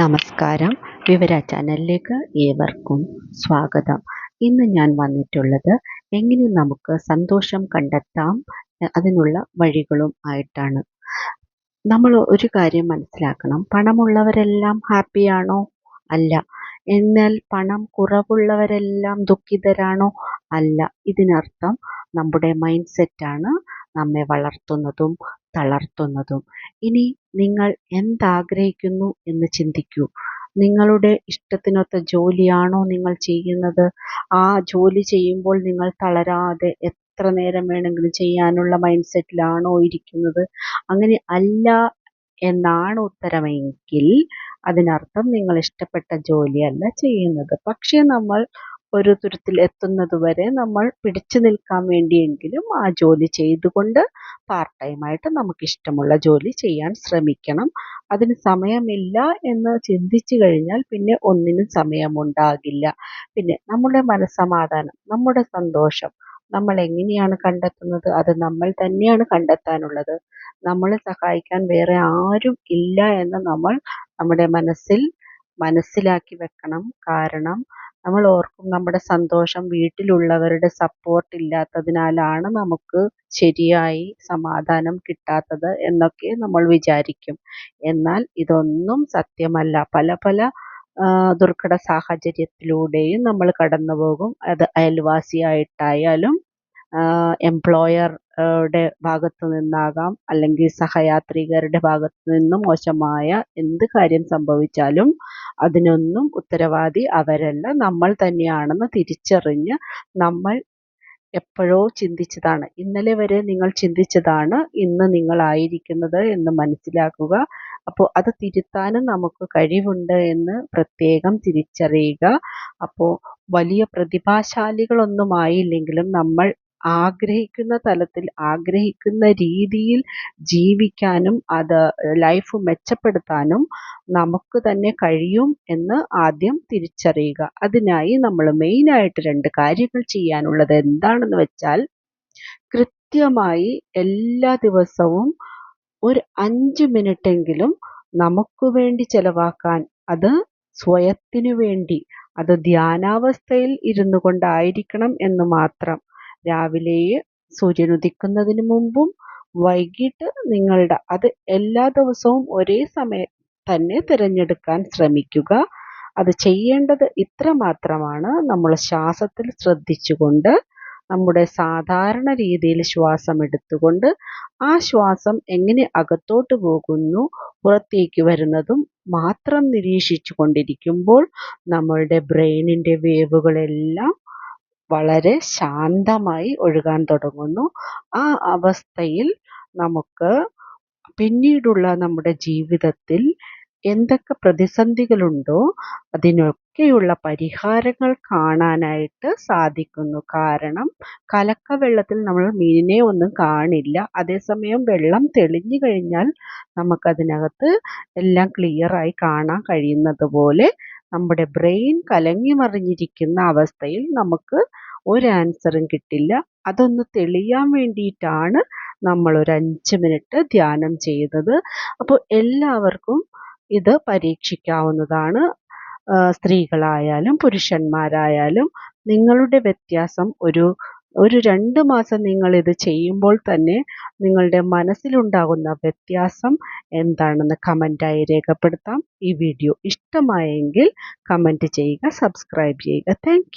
നമസ്കാരം. വിവര ചാനലിലേക്ക് ഏവർക്കും സ്വാഗതം. ഇന്ന് ഞാൻ വന്നിട്ടുള്ളത് എങ്ങനെ നമുക്ക് സന്തോഷം കണ്ടെത്താം അതിനുള്ള വഴികളും ആയിട്ടാണ്. നമ്മൾ ഒരു കാര്യം മനസ്സിലാക്കണം. പണമുള്ളവരെല്ലാം ഹാപ്പിയാണോ അല്ല. എന്നാൽ പണം കുറവുള്ളവരെല്ലാം ദുഃഖിതരാണോ? അല്ല. ഇതിനർത്ഥം നമ്മുടെ മൈൻഡ് സെറ്റാണ് നമ്മെ വളർത്തുന്നതും തളർത്തുന്നതും. ഇനി നിങ്ങൾ എന്താഗ്രഹിക്കുന്നു എന്ന് ചിന്തിക്കൂ. നിങ്ങളുടെ ഇഷ്ടത്തിനൊത്ത ജോലിയാണോ നിങ്ങൾ ചെയ്യുന്നത്? ആ ജോലി ചെയ്യുമ്പോൾ നിങ്ങൾ തളരാതെ എത്ര നേരം വേണമെങ്കിലും ചെയ്യാനുള്ള മൈൻഡ് സെറ്റിലാണോ ഇരിക്കുന്നത്? അങ്ങനെ അല്ല എന്നാണ് ഉത്തരമെങ്കിൽ അതിനർത്ഥം നിങ്ങൾ ഇഷ്ടപ്പെട്ട ജോലിയല്ല ചെയ്യുന്നത്. പക്ഷേ നമ്മൾ ഒരു തുരുത്തിൽ എത്തുന്നത് വരെ നമ്മൾ പിടിച്ചു നിൽക്കാൻ വേണ്ടിയെങ്കിലും ആ ജോലി ചെയ്തുകൊണ്ട് പാർട്ട് ടൈമായിട്ട് നമുക്ക് ഇഷ്ടമുള്ള ജോലി ചെയ്യാൻ ശ്രമിക്കണം. അതിന് സമയമില്ല എന്ന് ചിന്തിച്ചു കഴിഞ്ഞാൽ പിന്നെ ഒന്നിനും സമയമുണ്ടാകില്ല. പിന്നെ നമ്മുടെ മനസ്സമാധാനം നമ്മുടെ സന്തോഷം നമ്മൾ എങ്ങനെയാണ് കണ്ടെത്തുന്നത്? അത് നമ്മൾ തന്നെയാണ് കണ്ടെത്താനുള്ളത്. നമ്മളെ സഹായിക്കാൻ വേറെ ആരും ഇല്ല എന്ന് നമ്മൾ നമ്മുടെ മനസ്സിൽ മനസ്സിലാക്കി വെക്കണം. കാരണം നമ്മൾ ഓർക്കും നമ്മുടെ സന്തോഷം വീട്ടിലുള്ളവരുടെ സപ്പോർട്ട് ഇല്ലാത്തതിനാലാണ് നമുക്ക് ശരിയായി സമാധാനം കിട്ടാത്തത് എന്നൊക്കെ നമ്മൾ വിചാരിക്കും. എന്നാൽ ഇതൊന്നും സത്യമല്ല. പല പല ദുർഘട സാഹചര്യത്തിലൂടെയും നമ്മൾ കടന്നു പോകും അത് അയൽവാസിയായിട്ടായാലും എംപ്ലോയറുടെ ഭാഗത്തു നിന്നാകാം. അല്ലെങ്കിൽ സഹയാത്രികരുടെ ഭാഗത്തു നിന്നും മോശമായ എന്ത് കാര്യം സംഭവിച്ചാലും അതിനൊന്നും ഉത്തരവാദി അവരല്ല. നമ്മൾ തന്നെയാണെന്ന് തിരിച്ചറിഞ്ഞ് നമ്മൾ എപ്പോഴോ ചിന്തിച്ചതാണ്. ഇന്നലെ വരെ നിങ്ങൾ ചിന്തിച്ചതാണ്. ഇന്ന് നിങ്ങളായിരിക്കുന്നത് എന്ന് മനസ്സിലാക്കുക. അപ്പോൾ അത് തിരുത്താനും നമുക്ക് കഴിവുണ്ട് എന്ന് പ്രത്യേകം തിരിച്ചറിയുക. അപ്പോൾ വലിയ പ്രതിഭാശാലികളൊന്നും ആയില്ലെങ്കിലും നമ്മൾ ആഗ്രഹിക്കുന്ന തലത്തിൽ ആഗ്രഹിക്കുന്ന രീതിയിൽ ജീവിക്കാനും അത് ലൈഫ് മെച്ചപ്പെടുത്താനും നമുക്ക് തന്നെ കഴിയും എന്ന് ആദ്യം തിരിച്ചറിയുക. അതിനായി നമ്മൾ മെയിനായിട്ട് രണ്ട് കാര്യങ്ങൾ ചെയ്യാനുള്ളത് എന്താണെന്ന് വെച്ചാൽ കൃത്യമായി എല്ലാ ദിവസവും ഒരു അഞ്ച് മിനിറ്റെങ്കിലും നമുക്ക് വേണ്ടി ചെലവാക്കാൻ അത് സ്വയത്തിനു വേണ്ടി അത് ധ്യാനാവസ്ഥയിൽ ഇരുന്നു കൊണ്ടായിരിക്കണം എന്ന് മാത്രം. രാവിലെ സൂര്യൻ ഉദിക്കുന്നതിന് മുമ്പും വൈകിട്ട് നിങ്ങളുടെ അത് എല്ലാ ദിവസവും ഒരേ സമയം തന്നെ തിരഞ്ഞെടുക്കാൻ ശ്രമിക്കുക. അത് ചെയ്യേണ്ടത് ഇത്ര മാത്രമാണ്. നമ്മൾ ശ്വാസത്തിൽ ശ്രദ്ധിച്ചുകൊണ്ട് നമ്മുടെ സാധാരണ രീതിയിൽ ശ്വാസം എടുത്തുകൊണ്ട് ആ ശ്വാസം എങ്ങനെ അകത്തോട്ട് പോകുന്നു പുറത്തേക്ക് വരുന്നതും മാത്രം നിരീക്ഷിച്ചു കൊണ്ടിരിക്കുമ്പോൾ നമ്മളുടെ ബ്രെയിനിന്റെ വേവുകളെല്ലാം വളരെ ശാന്തമായി ഒഴുകാൻ തുടങ്ങുന്നു. ആ അവസ്ഥയിൽ നമുക്ക് പിന്നീടുള്ള നമ്മുടെ ജീവിതത്തിൽ എന്തൊക്കെ പ്രതിസന്ധികളുണ്ടോ അതിനൊക്കെയുള്ള പരിഹാരങ്ങൾ കാണാനായിട്ട് സാധിക്കുന്നു. കാരണം കലക്ക വെള്ളത്തിൽ നമ്മൾ മീനിനെ ഒന്നും കാണില്ല. അതേസമയം വെള്ളം തെളിഞ്ഞു കഴിഞ്ഞാൽ നമുക്കതിനകത്ത് എല്ലാം ക്ലിയറായി കാണാൻ കഴിയുന്നത് പോലെ നമ്മുടെ ബ്രെയിൻ കലങ്ങി മറിഞ്ഞിരിക്കുന്ന അവസ്ഥയിൽ നമുക്ക് ഒരു ആൻസറും കിട്ടില്ല. അതൊന്ന് തെളിയാൻ വേണ്ടിയിട്ടാണ് നമ്മൾ ഒരു അഞ്ച് മിനിറ്റ് ധ്യാനം ചെയ്തത്. അപ്പോൾ എല്ലാവർക്കും ഇത് പരീക്ഷിക്കാവുന്നതാണ്. സ്ത്രീകളായാലും പുരുഷന്മാരായാലും നിങ്ങളുടെ വ്യത്യാസം ഒരു ഒരു രണ്ട് മാസം നിങ്ങൾ ഇത് ചെയ്യുമ്പോൾ തന്നെ നിങ്ങളുടെ മനസ്സിലുണ്ടാകുന്ന വ്യത്യാസം എന്താണെന്ന് കമന്റായി രേഖപ്പെടുത്താം. ഈ വീഡിയോ ഇഷ്ടമായെങ്കിൽ കമന്റ് ചെയ്യുക സബ്സ്ക്രൈബ് ചെയ്യുക. താങ്ക്